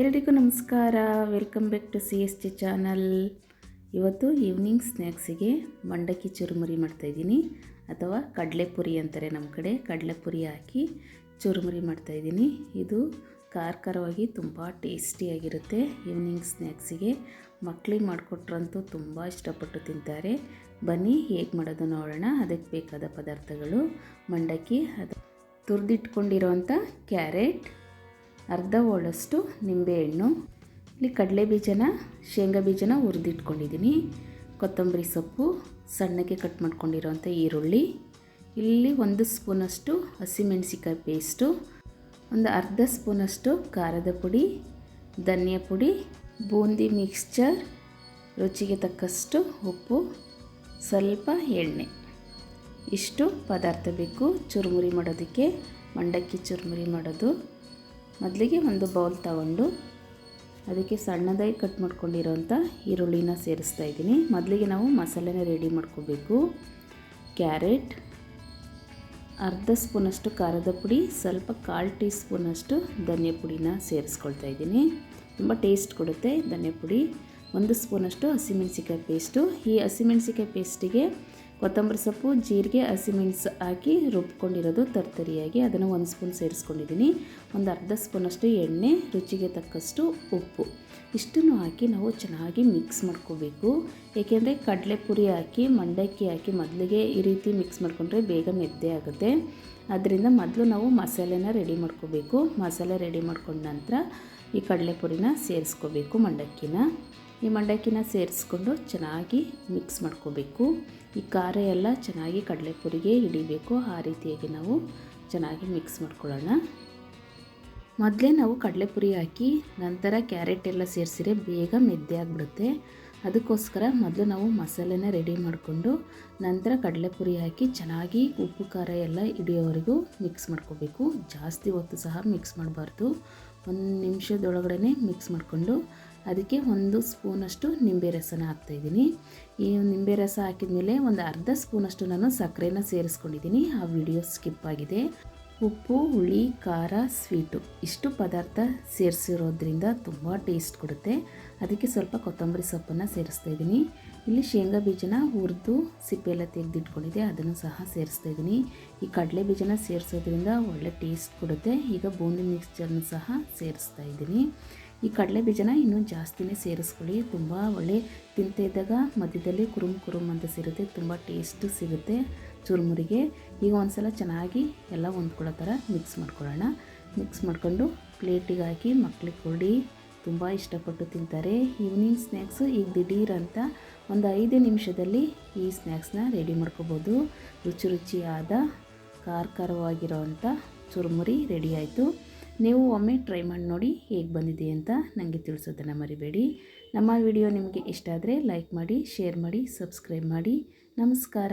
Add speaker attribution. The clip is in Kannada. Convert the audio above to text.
Speaker 1: ಎಲ್ರಿಗೂ ನಮಸ್ಕಾರ. Welcome back to C S T channel ಇವತ್ತು ಈವ್ನಿಂಗ್ ಸ್ನ್ಯಾಕ್ಸಿಗೆ ಮಂಡಕ್ಕಿ ಚುರುಮುರಿ ಮಾಡ್ತಾಯಿದ್ದೀನಿ ಅಥವಾ ಕಡಲೆಪುರಿ ಅಂತಾರೆ ನಮ್ಮ ಕಡೆ. ಕಡಲೆಪುರಿ ಹಾಕಿ ಚುರುಮುರಿ ಮಾಡ್ತಾಯಿದ್ದೀನಿ ಇದು ಖಾರ ಖಾರವಾಗಿ ತುಂಬ ಟೇಸ್ಟಿಯಾಗಿರುತ್ತೆ ಈವ್ನಿಂಗ್ ಸ್ನ್ಯಾಕ್ಸಿಗೆ ಮಕ್ಕಳಿಗೆ ಮಾಡಿಕೊಟ್ರಂತೂ ತುಂಬ ಇಷ್ಟಪಟ್ಟು ತಿಂತಾರೆ. ಬನ್ನಿ, ಹೇಗೆ ಮಾಡೋದು ನೋಡೋಣ. ಅದಕ್ಕೆ ಬೇಕಾದ ಪದಾರ್ಥಗಳು, ಮಂಡಕ್ಕಿ, ಅದು ತುರಿದಿಟ್ಕೊಂಡಿರೋವಂಥ ಕ್ಯಾರೆಟ್ ಅರ್ಧ ಹೋಳಷ್ಟು ನಿಂಬೆಹಣ್ಣು ಇಲ್ಲಿ ಕಡಲೆ ಬೀಜನ, ಶೇಂಗಾ ಬೀಜನ ಹುರಿದಿಟ್ಕೊಂಡಿದ್ದೀನಿ ಕೊತ್ತಂಬರಿ ಸೊಪ್ಪು ಸಣ್ಣಗೆ ಕಟ್ ಮಾಡ್ಕೊಂಡಿರೋಂಥ ಈರುಳ್ಳಿ, ಇಲ್ಲಿ ಒಂದು ಸ್ಪೂನಷ್ಟು ಹಸಿಮೆಣಸಿಕಾಯಿ ಪೇಸ್ಟು, ಒಂದು ಅರ್ಧ ಸ್ಪೂನಷ್ಟು ಖಾರದ ಪುಡಿ, ಧನಿಯಾ ಪುಡಿ, ಬೂಂದಿ ಮಿಕ್ಸ್ಚರ್, ರುಚಿಗೆ ತಕ್ಕಷ್ಟು ಉಪ್ಪು, ಸ್ವಲ್ಪ ಎಣ್ಣೆ. ಇಷ್ಟು ಪದಾರ್ಥ ಬೇಕು. ಚುರುಮುರಿ ಮಾಡೋದಕ್ಕೆ, ಮಂಡಕ್ಕಿ ಚುರುಮುರಿ ಮಾಡೋದು. ಮೊದಲಿಗೆ ಒಂದು ಬೌಲ್ ತಗೊಂಡು ಅದಕ್ಕೆ ಸಣ್ಣದಾಗಿ ಕಟ್ ಮಾಡ್ಕೊಂಡಿರೋಂಥ ಈರುಳ್ಳಿನ ಸೇರಿಸ್ತಾ ಇದ್ದೀನಿ. ಮೊದಲಿಗೆ ನಾವು ಮಸಾಲೆನ ರೆಡಿ ಮಾಡ್ಕೋಬೇಕು. ಕ್ಯಾರೆಟ್ ಅರ್ಧ ಸ್ಪೂನಷ್ಟು ಖಾರದ ಪುಡಿ, ಸ್ವಲ್ಪ ಕಾಲು ಟೀ ಸ್ಪೂನಷ್ಟು ಧನಿಯಾ ಪುಡಿನ ಸೇರಿಸ್ಕೊಳ್ತಾ ಇದ್ದೀನಿ. ತುಂಬ ಟೇಸ್ಟ್ ಕೊಡುತ್ತೆ ಧನಿಯಾ ಪುಡಿ. ಒಂದು ಸ್ಪೂನಷ್ಟು ಹಸಿಮೆಣಸಿಕಾಯಿ ಪೇಸ್ಟು. ಈ ಹಸಿಮೆಣಸಿಕಾಯಿ ಪೇಸ್ಟಿಗೆ ಕೊತ್ತಂಬರಿ ಸೊಪ್ಪು, ಜೀರಿಗೆ ಹಸಿಮೆಣಸು ಹಾಕಿ ರುಬ್ಕೊಂಡಿರೋದು ತರ್ತರಿಯಾಗಿ. ಅದನ್ನು ಒಂದು ಸ್ಪೂನ್ ಸೇರಿಸ್ಕೊಂಡಿದ್ದೀನಿ. ಒಂದು ಅರ್ಧ ಸ್ಪೂನಷ್ಟು ಎಣ್ಣೆ, ರುಚಿಗೆ ತಕ್ಕಷ್ಟು ಉಪ್ಪು. ಇಷ್ಟನ್ನು ಹಾಕಿ ನಾವು ಚೆನ್ನಾಗಿ ಮಿಕ್ಸ್ ಮಾಡ್ಕೋಬೇಕು. ಏಕೆಂದರೆ ಕಡಲೆಪುರಿ ಹಾಕಿ, ಮಂಡಕ್ಕಿ ಹಾಕಿ ಮೊದಲಿಗೆ ಈ ರೀತಿ ಮಿಕ್ಸ್ ಮಾಡಿಕೊಂಡ್ರೆ ಬೇಗ ಮೆದ್ದೆ ಆಗುತ್ತೆ. ಅದರಿಂದ ಮೊದಲು ನಾವು ಮಸಾಲೆನ ರೆಡಿ ಮಾಡ್ಕೋಬೇಕು. ಮಸಾಲೆ ರೆಡಿ ಮಾಡ್ಕೊಂಡ ನಂತರ ಈ ಕಡಲೆಪುರಿನ ಸೇರಿಸ್ಕೋಬೇಕು, ಮಂಡಕ್ಕಿನ. ಈ ಮಂಡಕ್ಕಿನ ಸೇರಿಸ್ಕೊಂಡು ಚೆನ್ನಾಗಿ ಮಿಕ್ಸ್ ಮಾಡ್ಕೋಬೇಕು. ಈ ಖಾರ ಎಲ್ಲ ಚೆನ್ನಾಗಿ ಕಡಲೆಪುರಿಗೆ ಹಿಡಿಬೇಕು. ಆ ರೀತಿಯಾಗಿ ನಾವು ಚೆನ್ನಾಗಿ ಮಿಕ್ಸ್ ಮಾಡ್ಕೊಳ್ಳೋಣ. ಮೊದಲೇ ನಾವು ಕಡಲೆಪುರಿ ಹಾಕಿ ನಂತರ ಕ್ಯಾರೆಟ್ ಎಲ್ಲ ಸೇರಿಸಿದ್ರೆ ಬೇಗ ಮೆದ್ದೆ ಆಗಿಬಿಡುತ್ತೆ. ಅದಕ್ಕೋಸ್ಕರ ಮೊದಲು ನಾವು ಮಸಾಲೆನ ರೆಡಿ ಮಾಡಿಕೊಂಡು ನಂತರ ಕಡಲೆಪುರಿ ಹಾಕಿ ಚೆನ್ನಾಗಿ ಉಪ್ಪು ಖಾರ ಎಲ್ಲ ಹಿಡಿಯೋವರೆಗೂ ಮಿಕ್ಸ್ ಮಾಡ್ಕೋಬೇಕು. ಜಾಸ್ತಿ ಹೊತ್ತು ಸಹ ಮಿಕ್ಸ್ ಮಾಡಬಾರ್ದು. ಒಂದು ನಿಮಿಷದೊಳಗಡೆ ಮಿಕ್ಸ್ ಮಾಡಿಕೊಂಡು ಅದಕ್ಕೆ ಒಂದು ಸ್ಪೂನಷ್ಟು ನಿಂಬೆ ರಸನ ಹಾಕ್ತಾಯಿದ್ದೀನಿ. ಈ ನಿಂಬೆ ರಸ ಹಾಕಿದ ಮೇಲೆ ಒಂದು ಅರ್ಧ ಸ್ಪೂನಷ್ಟು ನಾನು ಸಕ್ಕರೆನ ಸೇರಿಸ್ಕೊಂಡಿದ್ದೀನಿ. ಆ ವಿಡಿಯೋ ಸ್ಕಿಪ್ ಆಗಿದೆ. ಉಪ್ಪು, ಹುಳಿ, ಖಾರ, ಸ್ವೀಟು ಇಷ್ಟು ಪದಾರ್ಥ ಸೇರಿಸಿರೋದ್ರಿಂದ ತುಂಬ ಟೇಸ್ಟ್ ಕೊಡುತ್ತೆ. ಅದಕ್ಕೆ ಸ್ವಲ್ಪ ಕೊತ್ತಂಬರಿ ಸೊಪ್ಪನ್ನು ಸೇರಿಸ್ತಾ ಇದ್ದೀನಿ ಇಲ್ಲಿ ಶೇಂಗಾ ಬೀಜನ ಹುರಿದು ಸಿಪ್ಪೆಲ್ಲ ತೆಗೆದಿಟ್ಕೊಂಡಿದ್ದೆ, ಅದನ್ನು ಸಹ ಸೇರಿಸ್ತಾ ಇದ್ದೀನಿ ಈ ಕಡಲೆ ಬೀಜನ ಸೇರಿಸೋದ್ರಿಂದ ಒಳ್ಳೆ ಟೇಸ್ಟ್ ಕೊಡುತ್ತೆ. ಈಗ ಬೂಂದಿ ಮಿಕ್ಸ್ಚರ್ನ ಸಹ ಸೇರಿಸ್ತಾ ಇದ್ದೀನಿ ಈ ಕಡಲೆ ಬೀಜನ ಇನ್ನೂ ಜಾಸ್ತಿನೇ ಸೇರಿಸ್ಕೊಳ್ಳಿ. ತುಂಬ ಒಳ್ಳೆ ತಿಂತಾ ಇದ್ದಾಗ ಮಧ್ಯದಲ್ಲಿ ಕುರುಮ್ ಕುರುಮ್ ಅಂತ ಸಿಗುತ್ತೆ. ತುಂಬ ಟೇಸ್ಟು ಸಿಗುತ್ತೆ ಚುರುಮುರಿಗೆ. ಈಗ ಒಂದು ಸಲ ಚೆನ್ನಾಗಿ ಎಲ್ಲ ಹೊಂದ್ಕೊಳ್ಳೋ ಥರ ಮಿಕ್ಸ್ ಮಾಡ್ಕೊಳ್ಳೋಣ. ಮಿಕ್ಸ್ ಮಾಡ್ಕೊಂಡು ಪ್ಲೇಟಿಗೆ ಹಾಕಿ ಮಕ್ಳಿಗೆ ಕೊಡಿ. ತುಂಬ ಇಷ್ಟಪಟ್ಟು ತಿಂತಾರೆ. ಈವ್ನಿಂಗ್ ಸ್ನ್ಯಾಕ್ಸು ಈಗ ದಿಢೀರ್ ಅಂತ ಒಂದು ಐದು ನಿಮಿಷದಲ್ಲಿ ಈ ಸ್ನ್ಯಾಕ್ಸ್ನ ರೆಡಿ ಮಾಡ್ಕೋಬೋದು. ರುಚಿ ರುಚಿಯಾದ ಖಾರ ಖಾರವಾಗಿರೋ ಅಂಥ ಚುರುಮುರಿ ರೆಡಿ ಆಯಿತು. ನೀವು ಒಮ್ಮೆ ಟ್ರೈ ಮಾಡಿ ನೋಡಿ ಹೇಗೆ ಬಂದಿದೆ ಅಂತ ನನಗೆ ತಿಳಿಸೋದನ್ನು ಮರಿಬೇಡಿ. ನಮ್ಮ ವಿಡಿಯೋ ನಿಮಗೆ ಇಷ್ಟ ಆದರೆ ಲೈಕ್ ಮಾಡಿ, ಶೇರ್ ಮಾಡಿ, ಸಬ್ಸ್ಕ್ರೈಬ್ ಮಾಡಿ. ನಮಸ್ಕಾರ.